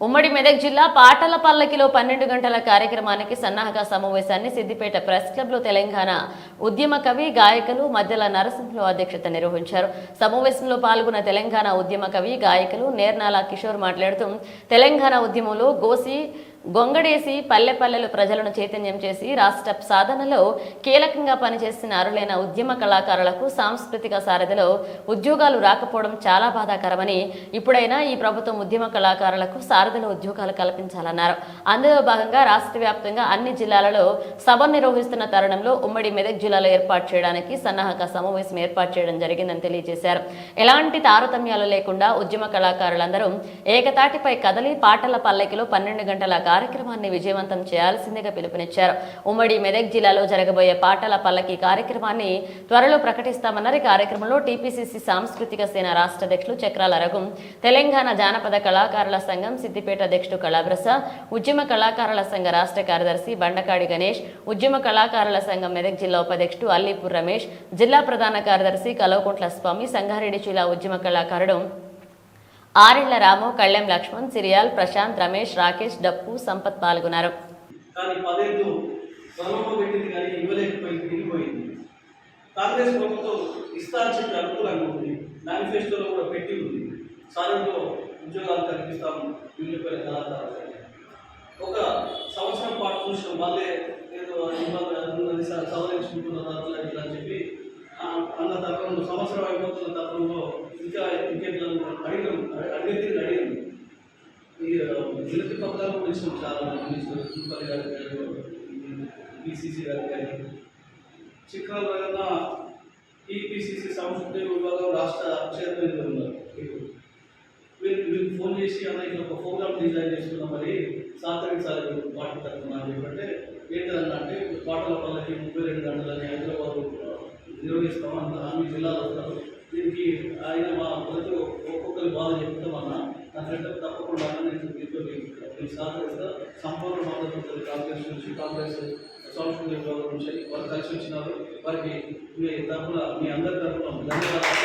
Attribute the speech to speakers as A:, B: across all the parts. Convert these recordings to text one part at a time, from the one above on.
A: ఉమ్మడి మెదక్ జిల్లా పాటల పల్లకిలో పన్నెండు గంటల కార్యక్రమానికి సన్నాహక సమావేశాన్ని సిద్దిపేట ప్రెస్ క్లబ్లో తెలంగాణ ఉద్యమ కవి గాయకులు మధ్యల నరసింహులు అధ్యక్షత నిర్వహించారు. సమావేశంలో పాల్గొన్న తెలంగాణ ఉద్యమ కవి గాయకులు నేర్నాల కిషోర్ మాట్లాడుతూ తెలంగాణ ఉద్యమంలో గోసి గొంగడేసి పల్లె పల్లెలు ప్రజలను చైతన్యం చేసి రాష్ట్ర సాధనలో కీలకంగా పనిచేసిన అరులైన ఉద్యమ కళాకారులకు సాంస్కృతిక సారథిలో ఉద్యోగాలు రాకపోవడం చాలా బాధాకరమని ఇప్పుడైనా ఈ ప్రభుత్వం ఉద్యమ కళాకారులకు సారథిలో ఉద్యోగాలు కల్పించాలన్నారు. అందులో భాగంగా రాష్ట్ర వ్యాప్తంగా అన్ని జిల్లాలలో సభ నిర్వహిస్తున్న తరుణంలో ఉమ్మడి మెదక్ జిల్లాలో ఏర్పాటు చేయడానికి సన్నాహక సమావేశం ఏర్పాటు చేయడం జరిగిందని తెలియజేశారు. ఎలాంటి తారతమ్యాలు లేకుండా ఉద్యమ కళాకారులందరూ ఏకతాటిపై కదలి పాటల పల్లకిలో పన్నెండు గంటల కార్యక్రమాన్ని విజయవంతం చేయాల్సిందిగా పిలుపునిచ్చారు. ఉమ్మడి మెదక్ జిల్లాలో జరగబోయే పాటల పల్లకి కార్యక్రమాన్ని త్వరలో ప్రకటిస్తామన్నారు. ఈ కార్యక్రమంలో టీపీసీసీ సాంస్కృతిక సేన రాష్ట్ర అధ్యక్షులు చక్రాల రఘు తెలంగాణ జానపద కళాకారుల సంఘం సిద్దిపేట అధ్యక్షుడు కళాభ్రస ఉద్యమ కళాకారుల సంఘ రాష్ట్ర కార్యదర్శి బండకాడి గణేష్ ఉద్యమ కళాకారుల సంఘం మెదక్ జిల్లా ఉపాధ్యక్షుడు అల్లీపూర్ రమేష్ జిల్లా ప్రధాన కార్యదర్శి కలవకుంట్ల స్వామి సంగారెడ్డి జిల్లా ఉద్యమ కళాకారుడు ఆరిళ్ళ రాము కళ్ళెం లక్ష్మణ్ సిరియాల్ ప్రశాంత్ రమేష్ రాకేష్ డప్పు సంపత్ పాల్గొన్నారు.
B: కాంగ్రెస్ ప్రభుత్వం అనుకూలంగా ఉంది. మేనిఫెస్టోలో కూడా పెట్టి ఉంది. సాధనలో ఉద్యోగాలు కల్పిస్తాము కళాకారులు. ఒక సంవత్సరం పాటు చూసిన వాళ్ళే ఏదో ఇబ్బంది ఉన్నది అని చెప్పి అన్న తరుణంలో సంవత్సరం అయిపోతున్న తత్వంలో ఇంకా ఇంకెట్లను అడిగాం అడిగితే అడిగాం. ఈ వినతి పత్రాలు కూడా చాలా మంది తిరుపతి గారికి కానీ పిసిసి గారికి కానీ చిక్కాల వలన ఈ సంస్కృతి విభాగం రాష్ట్ర చైర్మన్ గారు ఉన్నారు మీరు వీళ్ళు ఫోన్ చేసి అన్న ఇట్లా ఒక ప్రోగ్రామ్ డిజైన్ చేసుకున్నాం మరి సహకరించాలి పాటలు పార్టీ తరఫున అని చెప్పంటే ఏంటన్నా అంటే పాటల పల్లకి ముప్పై రెండు గంటలని హైదరాబాద్ నిర్వహిస్తాం అంత అన్ని జిల్లాలు వస్తారు. దీనికి ఆయన మా ప్రతి ఒక్కొక్కరి బాధ చెప్తామన్నా దానికంటే తప్పకుండా నేను దీంతో మీకు సహకరిస్తా సంపూర్ణ మద్దతు కాంగ్రెస్ నుంచి కాంగ్రెస్ సోషల్ విభాగం నుంచి వారు కలిసి వచ్చినారు. వారికి మీ తరఫున మీ అందరి తరఫున ధన్యవాదాలు.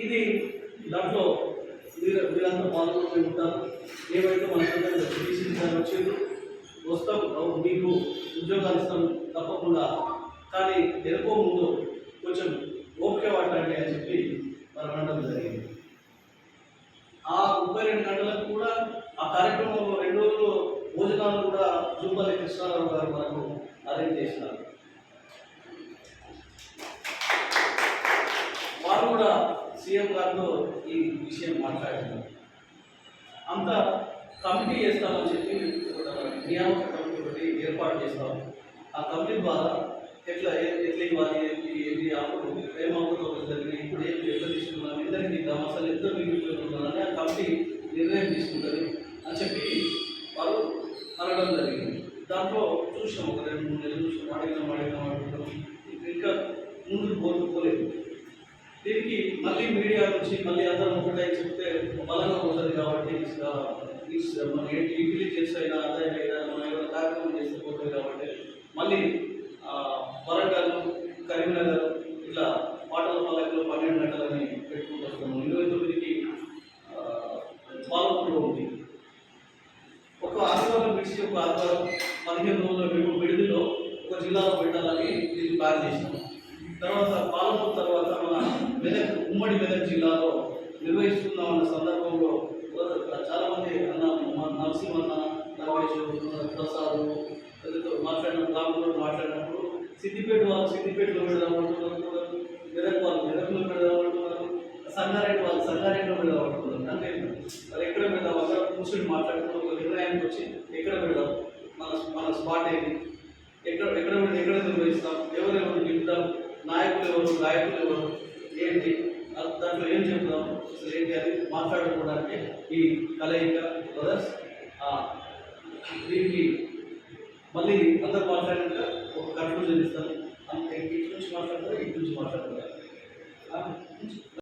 B: ఇది దాంట్లో మీరు మీరంతా పాల్గొని ఉంటారు. ఏవైతే మన తీసిందని వచ్చిండ్రు. వస్తాం. మీకు ఉద్యోగాలు ఇస్తాం. తప్పకుండా. కానీ ఎరుపు ముందు కొంచెం ఓపిక పట్టండి అని చెప్పి మనం అనడం జరిగింది. ఆ ముప్పై రెండు గంటలకు కూడా ఆ కార్యక్రమంలో రెండు రోజులు భోజనాలు కూడా జూపల్లి కృష్ణారావు గారు మనకు అరేంజ్ చేసినారు. వారు కూడా సీఎం గారితో ఈ విషయం మాట్లాడారు. అంత కమిటీ చేస్తామని చెప్పి నియామక కమిటీ ఒకటి ఏర్పాటు చేస్తాము. ఆ కమిటీ ద్వారా ఎట్లా ఎట్లా ఇవ్వాలి ఏంటి అప్పుడు ఏమవుతుందో జరిగింది ఇప్పుడు ఏంటి ఎట్లా తీసుకున్నాం ఇద్దరికి అసలు ఇద్దరు మిగిలిపోతున్నారని ఆ కమిటీ నిర్ణయం తీసుకుంటుంది అని చెప్పి వారు అనడం జరిగింది దాంట్లో చూసినాం ఒక రెండు మూడు నెలలు చూసినాం అడిగినాం అడిగినాం అడుగుతాం ఇంకా ముందుకు పోలేదు దీనికి మళ్ళీ మీడియా నుంచి మళ్ళీ అందరం ఒకటే చెప్తే బలంగా ఉంటుంది కాబట్టి ఆ, మనం మన ఏంటి ఇంటెలిజెన్స్ అయినా అదైనా అయినా మనం ఏమైనా కార్యక్రమం చేస్తే పోతుంది కాబట్టి మళ్ళీ వరంగల్ కరీంనగర్ ఇట్లా పాటల పల్లకిలో పన్నెండు గంటలని పెట్టుకుంటూ వస్తాము ఇరవై తొమ్మిదికి పాలకులు ఉంది. ఒక ఆదివారం విడిచి ఒక ఆదివారం పదిహేను రోజుల మేము విడిదిలో ఒక జిల్లాలో పెట్టాలని దీన్ని ప్లాన్ చేసినాము తర్వాత పాలమూరు తర్వాత మన మెదక్ ఉమ్మడి మెదక్ జిల్లాలో నిర్వహిస్తున్నామన్న సందర్భంలో చాలామంది అన్న నరసింహ నరసింహన్న రమేష్ ప్రసాద్ వీళ్ళతో మాట్లాడిన మాట్లాడినప్పుడు సిద్దిపేట వాళ్ళు సిద్దిపేటలో పెడదామంటున్నారు మెదక్ వాళ్ళు మెదక్లో పెడదామంటున్నారు సంగారెడ్డి వాళ్ళు సంగారెడ్డిలో పెడదామంటున్నారు అంటే వాళ్ళు ఎక్కడ పెడదాం? అక్కడ కూర్చొని మాట్లాడుకున్న ఒక నిర్ణయానికి వచ్చి ఎక్కడ పెడదాం? మన మన స్పాట్ ఏది ఎక్కడ ఎక్కడ పెడితే ఎక్కడ నిర్వహిస్తాం? ఎవరెవరు నింపుతాం? నాయకులు ఎవరు? గాయకులు ఎవరు? ఏంటి? దాంట్లో ఏం చెప్తాం? అసలు ఏంటి అది? మాట్లాడుకోవడానికి ఈ కలయిక బ్రదర్స్ దీనికి మళ్ళీ అందరు మాట్లాడాక ఒక కన్క్లూజన్ ఇస్తాను ఇటు నుంచి మాట్లాడతారు ఇటు నుంచి మాట్లాడతారు?